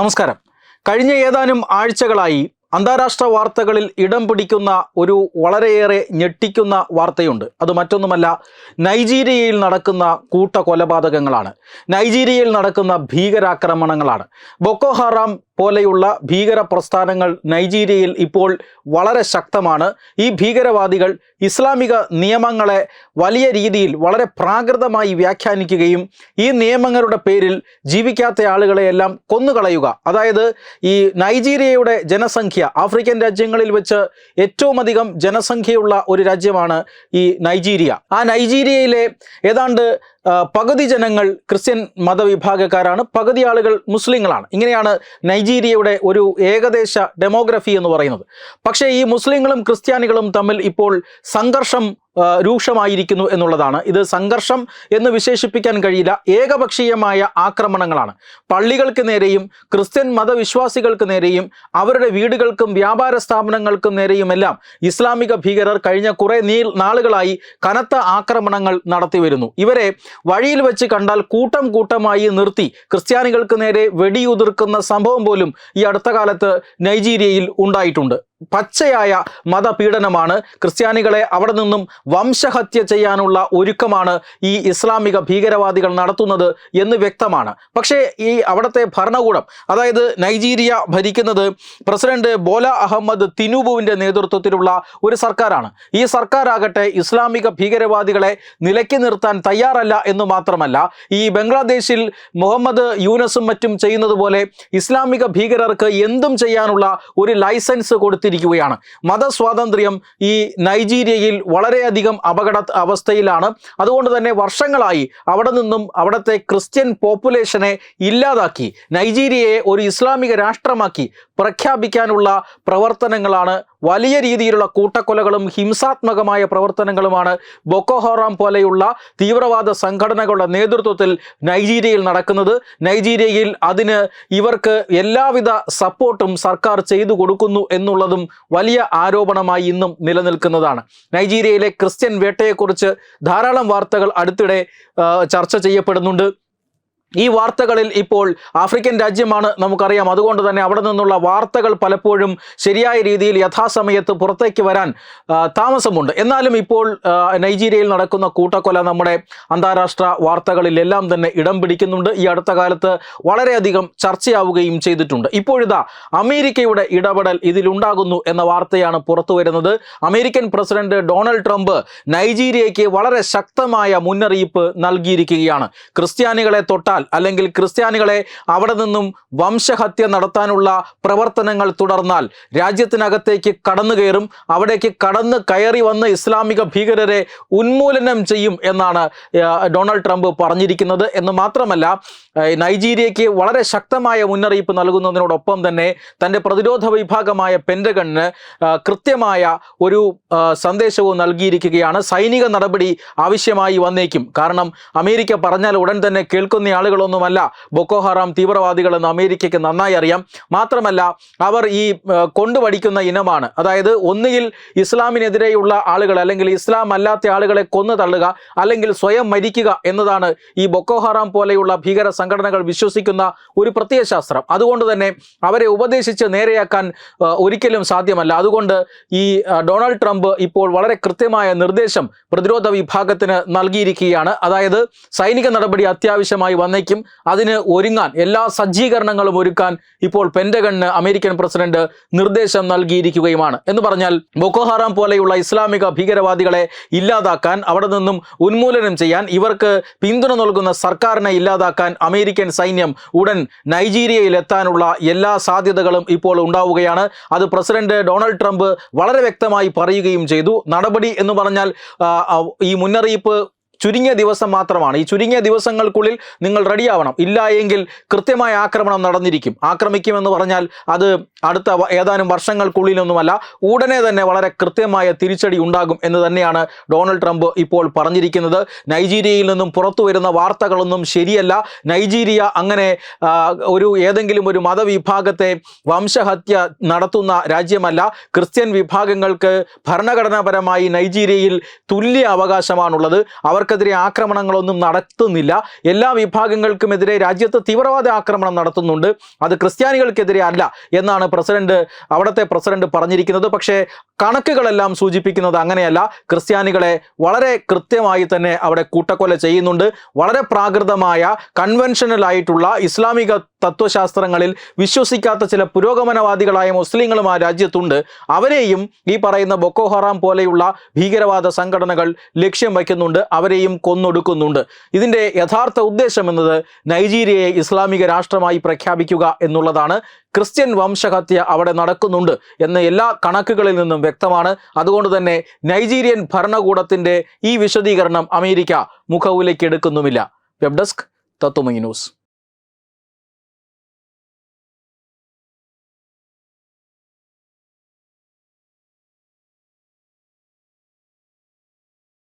നമസ്കാരം. കഴിഞ്ഞ ഏതാനും ആഴ്ചകളായി അന്താരാഷ്ട്ര വാർത്തകളിൽ ഇടം പിടിക്കുന്ന ഒരു വളരെയേറെ ഞെട്ടിക്കുന്ന വാർത്തയുണ്ട്. അത് മറ്റൊന്നുമല്ല നൈജീരിയയിൽ നടക്കുന്ന കൂട്ട കൊലപാതകങ്ങളാണ് നൈജീരിയയിൽ നടക്കുന്ന ഭീകരാക്രമണങ്ങളാണ്. ബൊക്കോ ഹറാം പോലെയുള്ള ഭീകര പ്രസ്ഥാനങ്ങൾ നൈജീരിയയിൽ ഇപ്പോൾ വളരെ ശക്തമാണ്. ഈ ഭീകരവാദികൾ ഇസ്ലാമിക നിയമങ്ങളെ വലിയ രീതിയിൽ വളരെ പ്രാകൃതമായി വ്യാഖ്യാനിക്കുകയും ഈ നിയമങ്ങളുടെ പേരിൽ ജീവിക്കാത്ത ആളുകളെയെല്ലാം കൊന്നുകളയുക. അതായത് ഈ നൈജീരിയയുടെ ജനസംഖ്യ ആഫ്രിക്കൻ രാജ്യങ്ങളിൽ വെച്ച് ഏറ്റവും അധികം ജനസംഖ്യയുള്ള ഒരു രാജ്യമാണ് ഈ നൈജീരിയ. ആ നൈജീരിയയിലെ ഏതാണ്ട് പകുതി ജനങ്ങൾ ക്രിസ്ത്യൻ മതവിഭാഗക്കാരാണ് പകുതി ആളുകൾ മുസ്ലിങ്ങളാണ്. ഇങ്ങനെയാണ് നൈജീരിയയുടെ ഒരു ഏകദേശ ഡെമോഗ്രഫി എന്ന് പറയുന്നത്. പക്ഷേ ഈ മുസ്ലിങ്ങളും ക്രിസ്ത്യാനികളും തമ്മിൽ ഇപ്പോൾ സംഘർഷം രൂക്ഷമായിരിക്കുന്നു എന്നുള്ളതാണ്. ഇത് സംഘർഷം എന്ന് വിശേഷിപ്പിക്കാൻ കഴിയില്ല. ഏകപക്ഷീയമായ ആക്രമണങ്ങളാണ്. പള്ളികൾക്ക് നേരെയും ക്രിസ്ത്യൻ മതവിശ്വാസികൾക്ക് നേരെയും അവരുടെ വീടുകൾക്കും വ്യാപാര സ്ഥാപനങ്ങൾക്കും നേരെയുമെല്ലാം ഇസ്ലാമിക ഭീകരർ കഴിഞ്ഞ കുറേ നീ നാളുകളായി കനത്ത ആക്രമണങ്ങൾ നടത്തി വരുന്നു ഇവരെ വഴിയിൽ വെച്ച് കണ്ടാൽ കൂട്ടം കൂട്ടമായി നിർത്തി ക്രിസ്ത്യാനികൾക്ക് നേരെ വെടിയുതിർക്കുന്ന സംഭവം പോലും ഈ അടുത്ത കാലത്ത് നൈജീരിയയിൽ ഉണ്ടായിട്ടുണ്ട്. പച്ചയായ മതപീഡനമാണ്. ക്രിസ്ത്യാനികളെ അവിടെ നിന്നും വംശഹത്യ ചെയ്യാനുള്ള ഒരുക്കമാണ് ഈ ഇസ്ലാമിക ഭീകരവാദികൾ നടത്തുന്നത് എന്ന് വ്യക്തമാണ്. പക്ഷേ ഈ അവിടുത്തെ ഭരണകൂടം അതായത് നൈജീരിയ ഭരിക്കുന്നത് പ്രസിഡന്റ് ബോല അഹമ്മദ് തിനുബുവിന്റെ നേതൃത്വത്തിലുള്ള ഒരു സർക്കാരാണ്. ഈ സർക്കാരാകട്ടെ ഇസ്ലാമിക ഭീകരവാദികളെ നിലയ്ക്ക് നിർത്താൻ തയ്യാറല്ല എന്ന് മാത്രമല്ല ഈ ബംഗ്ലാദേശിൽ മുഹമ്മദ് യൂനസും മറ്റും ചെയ്യുന്നത് ഇസ്ലാമിക ഭീകരർക്ക് എന്തും ചെയ്യാനുള്ള ഒരു ലൈസൻസ് കൊടുത്തിരിക്കുകയാണ് മതസ്വാതന്ത്ര്യം ഈ നൈജീരിയയിൽ വളരെയധികം അപകട അവസ്ഥയിലാണ്. അതുകൊണ്ട് തന്നെ വർഷങ്ങളായി അവിടെ നിന്നും അവിടുത്തെ ക്രിസ്ത്യൻ പോപ്പുലേഷനെ ഇല്ലാതാക്കി. നൈജീരിയയെ ഒരു ഇസ്ലാമിക രാഷ്ട്രമാക്കി. പ്രഖ്യാപിക്കാനുള്ള പ്രവർത്തനങ്ങളാണ്. വലിയ രീതിയിലുള്ള കൂട്ടക്കൊലകളും ഹിംസാത്മകമായ പ്രവർത്തനങ്ങളുമാണ് ബൊക്കോഹോറാം പോലെയുള്ള തീവ്രവാദ സംഘടനകളുടെ നേതൃത്വത്തിൽ നൈജീരിയയിൽ നടക്കുന്നത്. നൈജീരിയയിൽ അതിന് ഇവർക്ക് എല്ലാവിധ സപ്പോർട്ടും സർക്കാർ ചെയ്തു കൊടുക്കുന്നു എന്നുള്ളതും വലിയ ആരോപണമായി ഇന്നും നിലനിൽക്കുന്നതാണ്. നൈജീരിയയിലെ ക്രിസ്ത്യൻ വേട്ടയെക്കുറിച്ച് ധാരാളം വാർത്തകൾ അടുത്തിടെ ചർച്ച ചെയ്യപ്പെടുന്നുണ്ട്. ഈ വാർത്തകളിൽ ഇപ്പോൾ ആഫ്രിക്കൻ രാജ്യമാണ് നമുക്കറിയാം. അതുകൊണ്ട് തന്നെ അവിടെ നിന്നുള്ള വാർത്തകൾ പലപ്പോഴും ശരിയായ രീതിയിൽ യഥാസമയത്ത് പുറത്തേക്ക് വരാൻ താമസമുണ്ട്. എന്നാലും ഇപ്പോൾ നൈജീരിയയിൽ നടക്കുന്ന കൂട്ടക്കൊല നമ്മുടെ അന്താരാഷ്ട്ര വാർത്തകളിലെല്ലാം തന്നെ ഇടം പിടിക്കുന്നുണ്ട്. ഈ അടുത്ത കാലത്ത് വളരെയധികം ചർച്ചയാവുകയും ചെയ്തിട്ടുണ്ട്. ഇപ്പോഴിതാ അമേരിക്കയുടെ ഇടപെടൽ ഇതിലുണ്ടാകുന്നു എന്ന വാർത്തയാണ് പുറത്തു വരുന്നത്. അമേരിക്കൻ പ്രസിഡന്റ് ഡൊണാൾഡ് ട്രംപ് നൈജീരിയയ്ക്ക് വളരെ ശക്തമായ മുന്നറിയിപ്പ് നൽകിയിരിക്കുകയാണ്. ക്രിസ്ത്യാനികളെ തൊട്ടാൽ അല്ലെങ്കിൽ ക്രിസ്ത്യാനികളെ അവിടെ നിന്നും വംശഹത്യ നടത്താനുള്ള പ്രവർത്തനങ്ങൾ തുടർന്നാൽ രാജ്യത്തിനകത്തേക്ക് കടന്നു കയറും അവിടേക്ക് കടന്ന് കയറി വന്ന് ഇസ്ലാമിക ഭീകരരെ ഉന്മൂലനം ചെയ്യും എന്നാണ് ഡൊണാൾഡ് ട്രംപ് പറഞ്ഞിരിക്കുന്നത്. എന്ന് മാത്രമല്ല നൈജീരിയയ്ക്ക് വളരെ ശക്തമായ മുന്നറിയിപ്പ് നൽകുന്നതിനോടൊപ്പം തന്നെ തന്റെ പ്രതിരോധ വിഭാഗമായ പെൻഡഗണിന് കൃത്യമായ ഒരു സന്ദേശവും നൽകിയിരിക്കുകയാണ്. സൈനിക നടപടി ആവശ്യമായി വന്നേക്കും. കാരണം അമേരിക്ക പറഞ്ഞാൽ ഉടൻ തന്നെ കേൾക്കുന്ന ആളുകളൊന്നുമല്ല ബൊക്കോ ഹറാം തീവ്രവാദികളെന്ന് അമേരിക്കയ്ക്ക് നന്നായി അറിയാം. മാത്രമല്ല അവർ ഈ കൊണ്ടുപഠിക്കുന്ന ഇനമാണ്. അതായത് ഒന്നുകിൽ ഇസ്ലാമിനെതിരെയുള്ള ആളുകൾ അല്ലെങ്കിൽ ഇസ്ലാം അല്ലാത്ത ആളുകളെ കൊന്നു തള്ളുക അല്ലെങ്കിൽ സ്വയം മരിക്കുക എന്നതാണ് ഈ ബൊക്കോഹറാം പോലെയുള്ള ഭീകര സംഘടനകൾ വിശ്വസിക്കുന്ന ഒരു പ്രത്യയശാസ്ത്രം. അതുകൊണ്ട് തന്നെ അവരെ ഉപദേശിച്ച് നേരെയാക്കാൻ ഒരിക്കലും സാധ്യമല്ല. അതുകൊണ്ട് ഈ ഡൊണാൾഡ് ട്രംപ് ഇപ്പോൾ വളരെ കൃത്യമായ നിർദ്ദേശം പ്രതിരോധ വിഭാഗത്തിന് നൽകിയിരിക്കുകയാണ്. അതായത് സൈനിക നടപടി അത്യാവശ്യമായി വന്നേക്കും അതിന് ഒരുങ്ങാൻ എല്ലാ സജ്ജീകരണങ്ങളും ഒരുക്കാൻ ഇപ്പോൾ പെൻഡഗണ് അമേരിക്കൻ പ്രസിഡന്റ് നിർദ്ദേശം നൽകിയിരിക്കുകയുമാണ്. എന്ന് പറഞ്ഞാൽ ബൊക്കോഹാറാം പോലെയുള്ള ഇസ്ലാമിക ഭീകരവാദികളെ ഇല്ലാതാക്കാൻ അവിടെ നിന്നും ഉന്മൂലനം ചെയ്യാൻ ഇവർക്ക് പിന്തുണ നൽകുന്ന സർക്കാരിനെ ഇല്ലാതാക്കാൻ അമേരിക്കൻ സൈന്യം ഉടൻ നൈജീരിയയിൽ എത്താനുള്ള എല്ലാ സാധ്യതകളും ഇപ്പോൾ ഉണ്ടാവുകയാണ്. അത് പ്രസിഡന്റ് ഡൊണാൾഡ് ട്രംപ് വളരെ വ്യക്തമായി പറയുകയും ചെയ്തു. നടപടി എന്ന് പറഞ്ഞാൽ ഈ മുന്നറിയിപ്പ് ചുരുങ്ങിയ ദിവസം മാത്രമാണ്. ഈ ചുരുങ്ങിയ ദിവസങ്ങൾക്കുള്ളിൽ നിങ്ങൾ റെഡിയാവണം ഇല്ല എങ്കിൽ കൃത്യമായ ആക്രമണം നടന്നിരിക്കും. ആക്രമിക്കുമെന്ന് പറഞ്ഞാൽ അത് അടുത്ത ഏതാനും വർഷങ്ങൾക്കുള്ളിലൊന്നുമല്ല ഉടനെ തന്നെ വളരെ കൃത്യമായ തിരിച്ചടി ഉണ്ടാകും എന്ന് തന്നെയാണ് ഡൊണാൾഡ് ട്രംപ് ഇപ്പോൾ പറഞ്ഞിരിക്കുന്നത്. നൈജീരിയയിൽ നിന്നും പുറത്തു വരുന്ന വാർത്തകളൊന്നും ശരിയല്ല. നൈജീരിയ അങ്ങനെ ഒരു ഏതെങ്കിലും ഒരു മതവിഭാഗത്തെ വംശഹത്യ നടത്തുന്ന രാജ്യമല്ല. ക്രിസ്ത്യൻ വിഭാഗങ്ങൾക്ക് ഭരണഘടനാപരമായി നൈജീരിയയിൽ തുല്യ അവകാശമാണുള്ളത്. അവർക്ക് ക്രിസ്ത്യാനികൾക്കെതിരെ ആക്രമണങ്ങളൊന്നും നടത്തുന്നില്ല. എല്ലാ വിഭാഗങ്ങൾക്കുമെതിരെ രാജ്യത്ത് തീവ്രവാദ ആക്രമണം നടത്തുന്നുണ്ട്. അത് ക്രിസ്ത്യാനികൾക്കെതിരെ അല്ല എന്നാണ് പ്രസിഡന്റ് അവിടുത്തെ പ്രസിഡന്റ് പറഞ്ഞിരിക്കുന്നത്. പക്ഷേ കണക്കുകളെല്ലാം സൂചിപ്പിക്കുന്നത് അങ്ങനെയല്ല. ക്രിസ്ത്യാനികളെ വളരെ കൃത്യമായി തന്നെ അവിടെ കൂട്ടക്കൊല ചെയ്യുന്നുണ്ട്. വളരെ പ്രാകൃതമായ കൺവെൻഷനൽ ആയിട്ടുള്ള ഇസ്ലാമിക തത്വശാസ്ത്രങ്ങളിൽ വിശ്വസിക്കാത്ത ചില പുരോഗമനവാദികളായ മുസ്ലിങ്ങളും ആ രാജ്യത്തുണ്ട്. അവരെയും ഈ പറയുന്ന ബൊക്കോഹറാം പോലെയുള്ള ഭീകരവാദ സംഘടനകൾ ലക്ഷ്യം വയ്ക്കുന്നുണ്ട്. അവരെയും കൊന്നൊടുക്കുന്നുണ്ട്. ഇതിന്റെ യഥാർത്ഥ ഉദ്ദേശം എന്നത് നൈജീരിയയെ ഇസ്ലാമിക രാഷ്ട്രമായി പ്രഖ്യാപിക്കുക എന്നുള്ളതാണ്. ക്രിസ്ത്യൻ വംശഹത്യ അവിടെ നടക്കുന്നുണ്ട് എന്ന എല്ലാ കണക്കുകളിൽ നിന്നും വ്യക്തമാണ്. അതുകൊണ്ട് തന്നെ നൈജീരിയൻ ഭരണകൂടത്തിന്റെ ഈ വിശദീകരണം അമേരിക്ക മുഖവിലേക്ക് എടുക്കുന്നുമില്ല. വെബ് ഡെസ്ക് തത്വമി ന്യൂസ്.